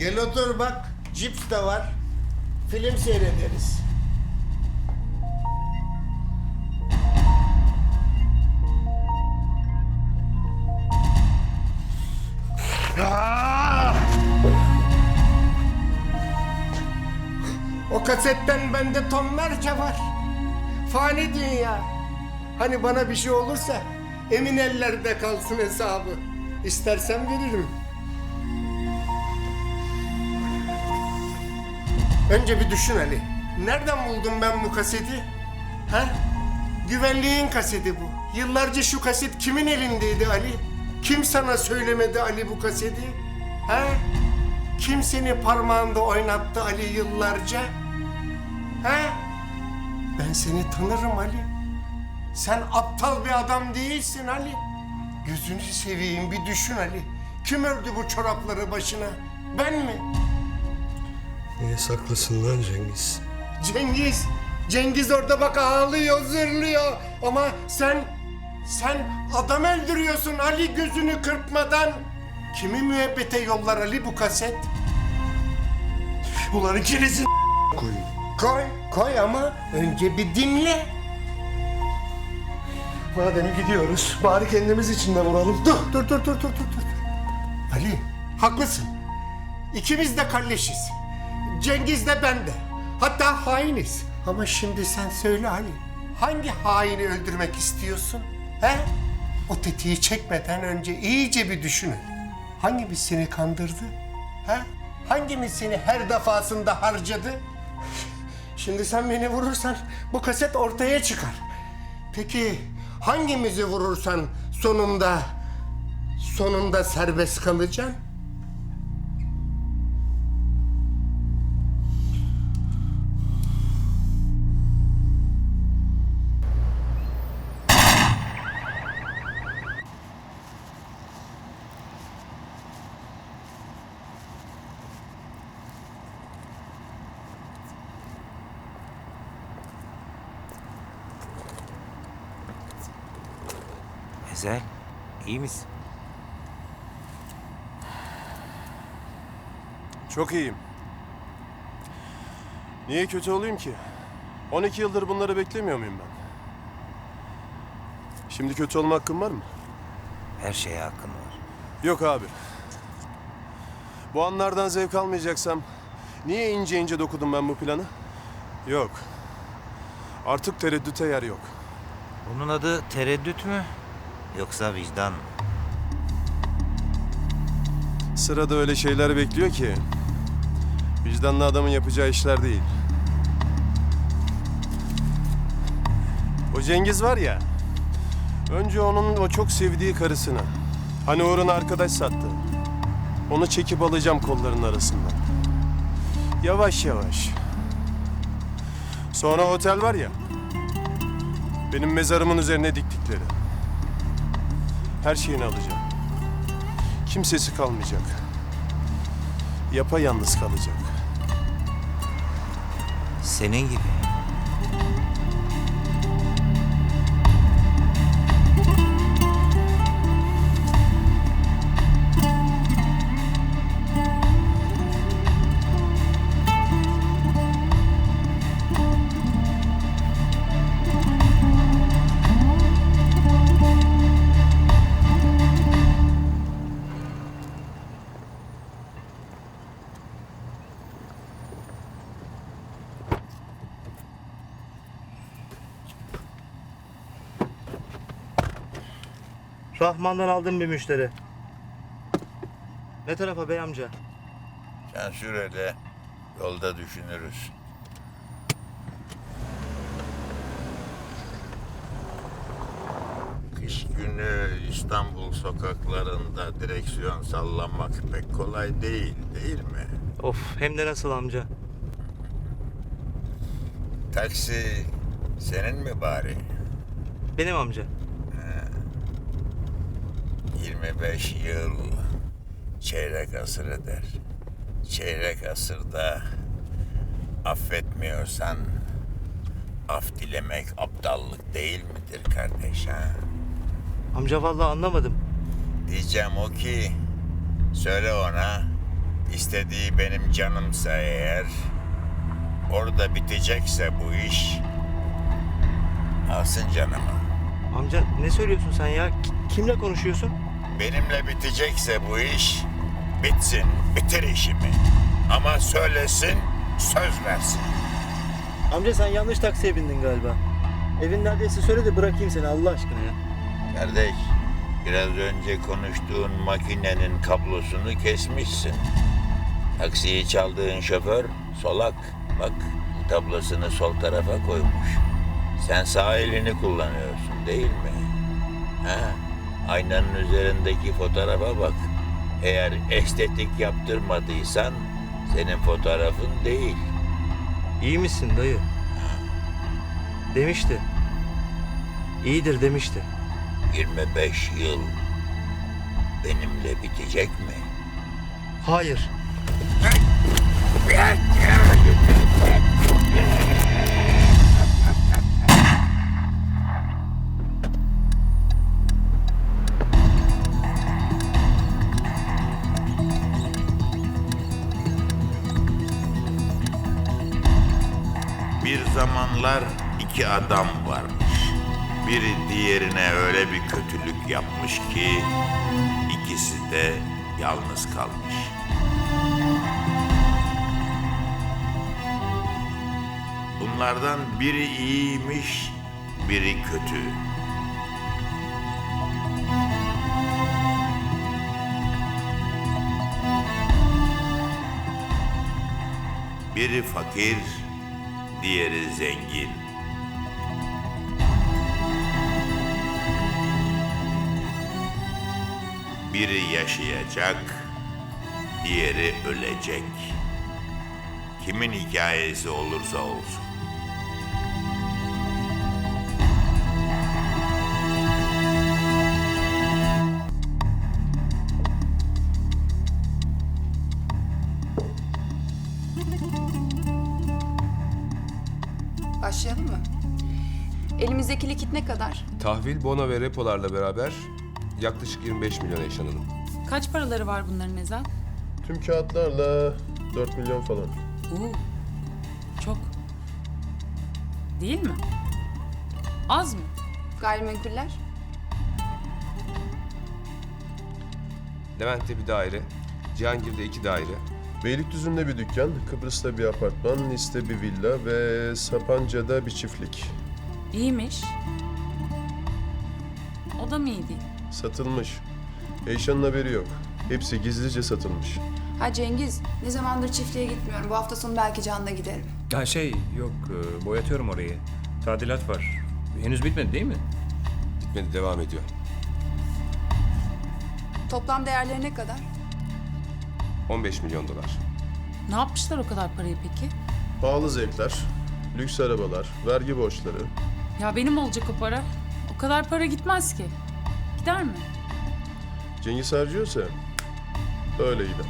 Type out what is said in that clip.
Gel otur bak. Cips de var. Film seyrederiz. Ah! O kasetten bende tonlarca var. Fani dünya. Hani bana bir şey olursa emin ellerde kalsın hesabı. İstersen veririm. Önce bir düşün Ali. Nereden buldum ben bu kaseti? Ha? Güvenliğin kaseti bu. Yıllarca şu kaset kimin elindeydi Ali? Kim sana söylemedi Ali bu kaseti? Ha? Kim seni parmağında oynattı Ali yıllarca? Ha? Ben seni tanırım Ali. Sen aptal bir adam değilsin Ali. Gözünü seveyim bir düşün Ali. Kim ördü bu çorapları başına? Ben mi? Niye saklısın lan Cengiz? Cengiz. Cengiz orada bak ağlıyor, zırlıyor. Ama sen, sen adam öldürüyorsun Ali gözünü kırpmadan. Kimi müebbete yollar Ali bu kaset? Ulan ikinizin koyun. Koy, koy ama önce bir dinle. Madem gidiyoruz bari kendimiz için de vuralım. Dur, dur, dur, dur, dur, dur. Ali, haklısın. İkimiz de kalleşiz. Cengiz de ben de. Hatta hainiz. Ama şimdi sen söyle Ali. Hangi haini öldürmek istiyorsun? He? O tetiği çekmeden önce iyice bir düşün. Hangimiz seni kandırdı? He? Hangimiz seni her defasında harcadı? Şimdi sen beni vurursan bu kaset ortaya çıkar. Peki hangimizi vurursan sonunda sonunda serbest kalacaksın? Ezel, iyi misin? Çok iyiyim. Niye kötü olayım ki? 12 yıldır bunları beklemiyor muyum ben? Şimdi kötü olma hakkım var mı? Her şeye hakkın var. Yok abi. Bu anlardan zevk almayacaksam niye ince ince dokudum ben bu planı? Yok. Artık tereddüte yer yok. Bunun adı tereddüt mü? Yoksa vicdan mı? Sırada öyle şeyler bekliyor ki. Vicdanlı adamın yapacağı işler değil. O Cengiz var ya. Önce onun o çok sevdiği karısını. Hani uğruna arkadaş sattı. Onu çekip alacağım kollarının arasından. Yavaş yavaş. Sonra otel var ya. Benim mezarımın üzerine diktikleri. Her şeyini alacağım. Kimsesi kalmayacak. Yapayalnız kalacak. Senin gibi. Rahman'dan aldım bir müşteri. Ne tarafa bey amca? Sen sür hele. Yolda düşünürüz. Kış günü İstanbul sokaklarında direksiyon sallamak pek kolay değil, değil mi? Of hem de nasıl amca? Taksi senin mi bari? Benim amca. 25 yıl çeyrek asır eder. Çeyrek asırda affetmiyorsan af dilemek aptallık değil midir kardeş ha? Amca vallahi anlamadım. Diyeceğim o ki söyle ona istediği benim canımsa eğer, orada bitecekse bu iş, alsın canımı. Amca ne söylüyorsun sen ya? Ki- Kimle konuşuyorsun? Benimle bitecekse bu iş, bitsin, bitir işimi. Ama söylesin, söz versin. Amca sen yanlış taksiye bindin galiba. Evin neredeyse söyle de bırakayım seni Allah aşkına ya. Kardeş, biraz önce konuştuğun makinenin kablosunu kesmişsin. Taksiyi çaldığın şoför solak. Bak, tablosunu sol tarafa koymuş. Sen sağ elini kullanıyorsun değil mi? Ha? Aynanın üzerindeki fotoğrafa bak. Eğer estetik yaptırmadıysan senin fotoğrafın değil. İyi misin dayı? Demişti. İyidir demişti. 25 yıl benimle bitecek mi? Hayır. İki adam varmış. Biri diğerine öyle bir kötülük yapmış ki ikisi de yalnız kalmış. Bunlardan biri iyiymiş, biri kötü. Biri fakir, diğeri zengin. Biri yaşayacak, diğeri ölecek. Kimin hikayesi olursa olsun. Başlayalım mı? Elimizdeki likit ne kadar? Tahvil, bono ve repolarla beraber yaklaşık 25 milyon Eyşan Hanım. Kaç paraları var bunların Nezal? Tüm kağıtlarla 4 milyon falan. Oo, çok. Değil mi? Az mı? Gayrimenkuller? Levent'te bir daire, Cihangir'de iki daire, Beylikdüzü'nde bir dükkan, Kıbrıs'ta bir apartman, Nice'de bir villa ve Sapanca'da bir çiftlik. İyiymiş. O da mı iyi değil? Satılmış. Eyşan'ın haberi yok. Hepsi gizlice satılmış. Ha Cengiz, ne zamandır çiftliğe gitmiyorum. Bu hafta sonu belki Can'la giderim. Ha şey yok e, boyatıyorum orayı. Tadilat var. Henüz bitmedi değil mi? bitmedi devam ediyor. Toplam değerleri ne kadar? 15 milyon dolar. Ne yapmışlar o kadar parayı peki? Pahalı zevkler, lüks arabalar, vergi borçları. Ya benim olacak o para. O kadar para gitmez ki. Gider mi? Cengiz harcıyorsa öyle gider.